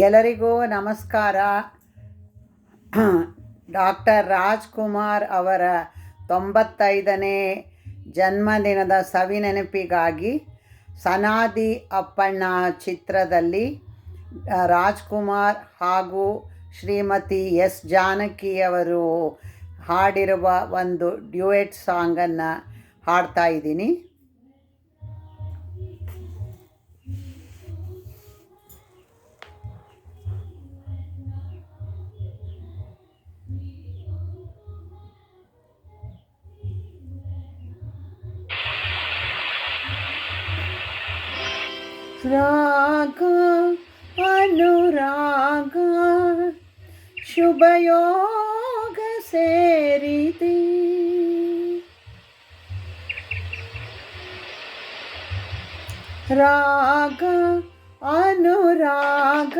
ಎಲ್ಲರಿಗೂ ನಮಸ್ಕಾರ. ಡಾಕ್ಟರ್ ರಾಜ್ಕುಮಾರ್ ಅವರ ತೊಂಬತ್ತೈದನೇ ಜನ್ಮದಿನದ ಸವಿನೆನಪಿಗಾಗಿ ಸನಾದಿ ಅಪ್ಪಣ್ಣ ಚಿತ್ರದಲ್ಲಿ ರಾಜ್ಕುಮಾರ್ ಹಾಗೂ ಶ್ರೀಮತಿ ಎಸ್ ಜಾನಕಿಯವರು ಹಾಡಿರುವ ಒಂದು ಡ್ಯೂಯೆಟ್ ಸಾಂಗನ್ನು ಹಾಡ್ತಾ ಇದ್ದೀನಿ. रागा अनुरागा शुभयोग सेरिति राग अनुराग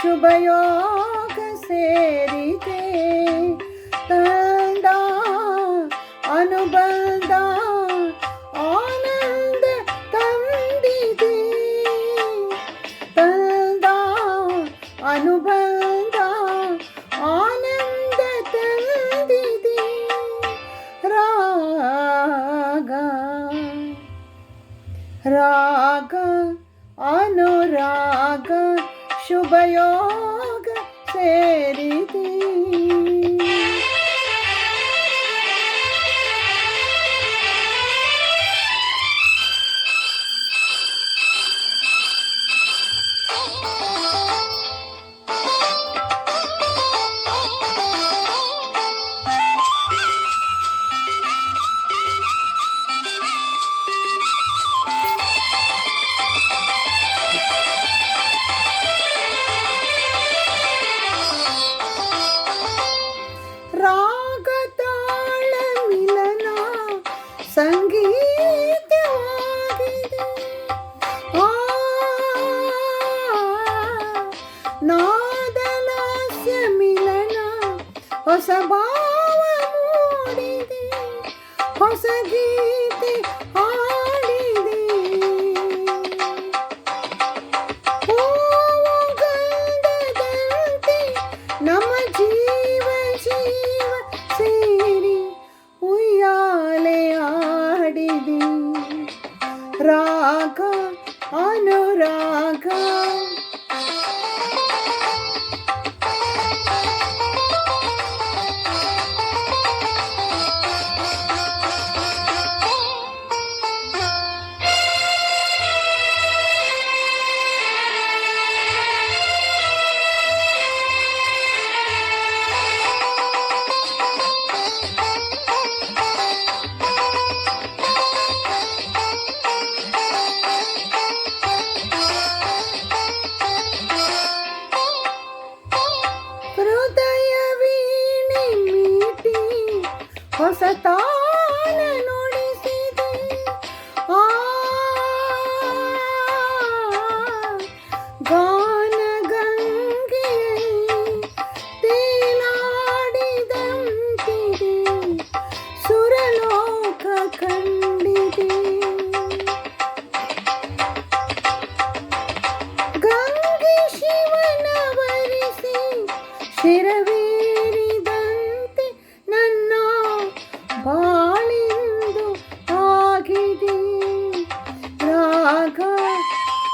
शुभयोग सेरिते राग अनुराग शुभयोग सेरि। Força é boa, amor em consegui. ಹೊಸ ತಾನ ನುಡಿಸಿದೆ. ಆ ಗಾನ ಗಂಗೆಯಲ್ಲಿ ಸುರಲೋಕ ಕಂಡಿದೆ. ಗಂಗೆ ಶಿವನ ವರಿಸಿ ಶಿರವೇರಿದಂತೆ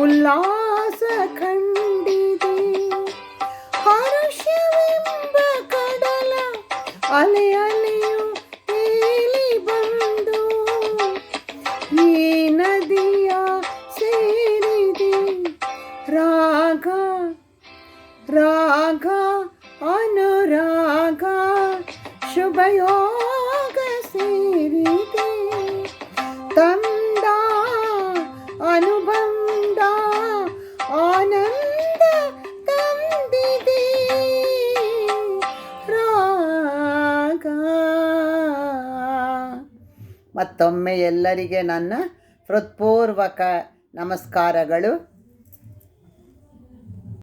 ಉಲ್ಲಾಸ ಕಂಡಿದೆ ಹರುಷವೆಂಬ ಕಡಲ ಅಲೆ ಅಲೆಯು ತೇಲಿ ಬಂದು ಈ ನದಿಯ ಸೇರಿದೆ ರಾಗ ರಾಗ ಅನುರಾಗ ಶುಭಯೋಗ ಮತ್ತೊಮ್ಮೆ ಎಲ್ಲರಿಗೆ ನನ್ನ ಹೃತ್ಪೂರ್ವಕ ನಮಸ್ಕಾರಗಳು.